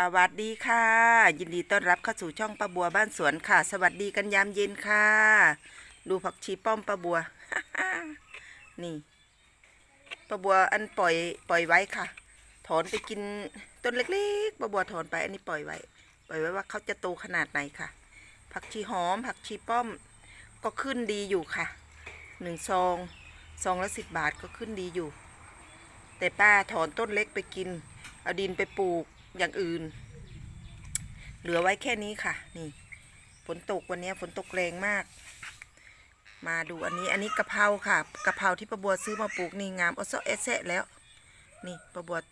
สวัสดีค่ะ ยินดีต้อนรับเข้าสู่ช่องป้าบัวบ้านสวนค่ะ สวัสดีกันยามเย็นค่ะ ดูผักชีป้อมป้าบัว นี่ป้าบัวอันปล่อยปล่อยไว้ค่ะ ถอนไปกินต้นเล็กๆป้าบัวถอนไปอันนี้ปล่อยไว้ ปล่อยไว้ว่าเขาจะโตขนาดไหนค่ะ ผักชีหอม ผักชีป้อมก็ขึ้นดีอยู่ค่ะหนึ่งซองซองละสิบบาทก็ขึ้นดีอยู่ แต่ป้าถอนต้นเล็กไปกิน เอาดินไปปลูก อย่างอื่น เหลือไว้แค่นี้ค่ะ นี่ฝนตกวันนี้ฝนตกแรงมาก มาดูอันนี้อันนี้กะเพราค่ะกะเพราที่ประบัวซื้อมาปลูกนี่งามเอาซะเอสเซะแล้ว นี่ประบัวติ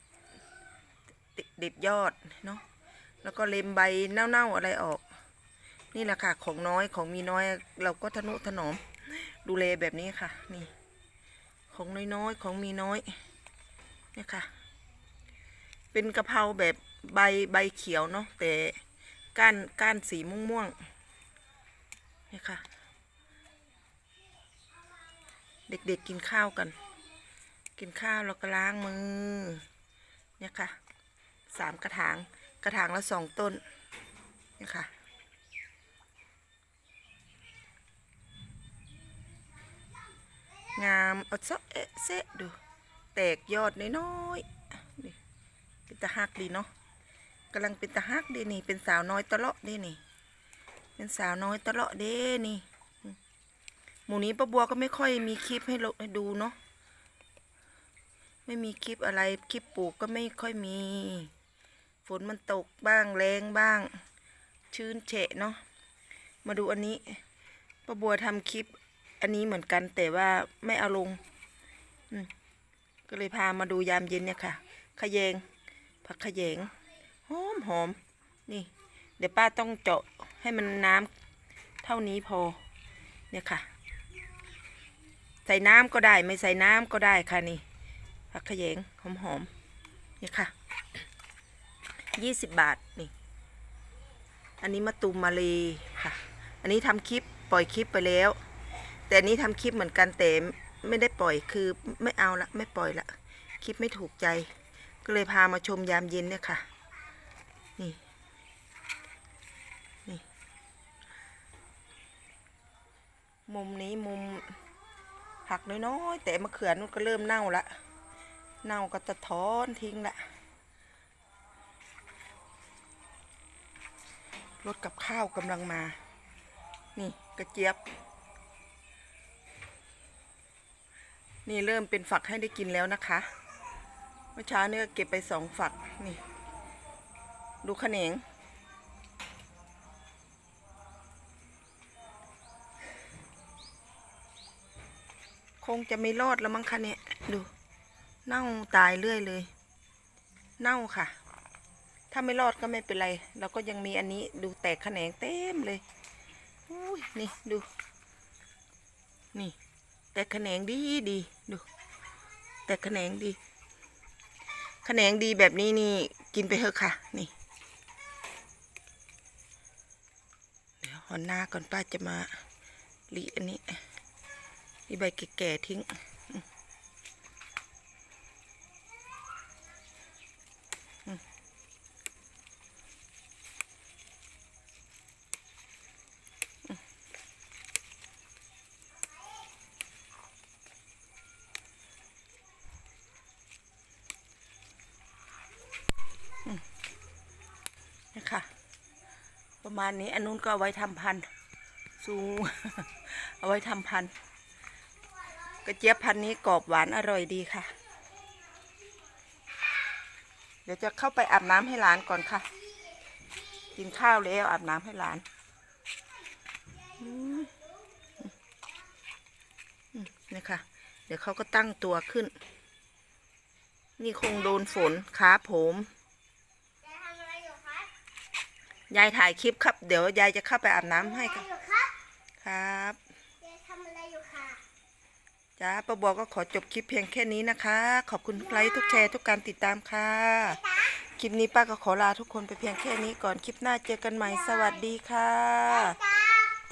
เด็ดยอดเนาะแล้วก็เล็มใบเน่าๆอะไรออก นี่แหละค่ะ ของน้อยของมีน้อยเราก็ทนุถนอม ดูแลแบบนี้ค่ะ นี่ ของน้อยๆของมีน้อยเนี่ยค่ะ เป็นกะเพราแบบ ใบใบเขียวเนาะแต่ก้านก้านสีม่วงม่วงเนี่ยค่ะ เด็กๆกกินข้าวกัน กินข้าวแล้วก็ล้างมือเนี่ยค่ะสามกระถางกระถางละสองต้นเนี่ยค่ะงามเอาซะเอะเซะดู แตกยอดน้อยๆนี่เป็นตะฮักดีเนาะ กำลังเป็นตะฮักดีนี่ เป็นสาวน้อยตะเลาะดีนี่ เป็นสาวน้อยตะเลาะเด้นี่ หมู่นี้ป้าบัวก็ไม่ค่อยมีคลิปให้ลงให้ดูเนาะ ไม่มีคลิปอะไร คลิปปลูกก็ไม่ค่อยมี ฝนมันตกบ้างแรงบ้าง ชื้นเฉะเนาะ มาดูอันนี้ป้าบัวทำคลิปอันนี้เหมือนกันแต่ว่าไม่เอาลง ก็เลยพามาดูยามเย็นเนี่ยค่ะ ขยง ผักขะแยง หอมหอมนี่ เดี๋ยวป้าต้องเจาะให้มันน้ำเท่านี้พอ เนี่ยค่ะ ใส่น้ำก็ได้ไม่ใส่น้ำก็ได้ค่ะนี่ผักขยงหอมหอมเนี่ยค่ะยี่สิบบาทนี่ อันนี้มะตูมมาเลยค่ะ อันนี้ทำคลิปปล่อยคลิปไปแล้ว แต่อันนี้ทำคลิปเหมือนกันแต่ไม่ได้ปล่อยคือไม่เอาละไม่ปล่อยละคลิปไม่ถูกใจ ก็เลยพามาชมยามเย็นเนี่ยค่ะ นี่ นี่ มุมนี้มุมผักน้อยๆแต่มะเขือนุ่นก็เริ่มเน่าละ เน่าก็จะถอนทิ้งละรถกับข้าวกำลังมา นี่กระเจี๊ยบ นี่เริ่มเป็นฝักให้ได้กินแล้วนะคะ เมื่อเช้าเนี่ยเก็บไปสองฝัก นี่ ดูขะแขนงคงจะไม่รอดแล้วมั้งคะเนี่ยดู เน่าตายเรื่อยเลย เน่าค่ะ ถ้าไม่รอดก็ไม่เป็นไรเราก็ยังมีอันนี้ดูแตกแขนงเต็มเลยอุ้ยนี่ดู นี่ แต่แขนงดีดีดูแต่แขนงดีแขนงดีแบบนี้นี่กินไปเถอะค่ะ นี่ อนหน้าก่อนป้าจะมาลีอันนี้ลีใบแก่ๆทิ้ง ประมาณนี้ อันนู้นก็เอาไว้ทำพันธุ์สูง เอาไว้ทำพันธุ์กระเจี๊ยบพันธุ์นี้กรอบหวานอร่อยดีค่ะ เดี๋ยวจะเข้าไปอาบน้ำให้หลานก่อนค่ะ กินข้าวแล้วอาบน้ำให้หลานนี่ค่ะ เดี๋ยวเขาก็ตั้งตัวขึ้น นี่คงโดนฝนขาผม ยายทำอะไรอยู่คะ ยายถ่ายคลิปครับ เดี๋ยวยายจะเข้าไปอาบน้ำให้ทำค่ะอยู่ครับครับยายทำอะไรอยู่ค่ะ จ้าป้าบัวก็ขอจบคลิปเพียงแค่นี้นะคะ ขอบคุณทุกไลค์ทุกแชร์ทุกการติดตามค่ะ คลิปนี้ป้าก็ขอลาทุกคนไปเพียงแค่นี้ก่อนคลิปหน้าเจอกันใหม่สวัสดีค่ะ จ้า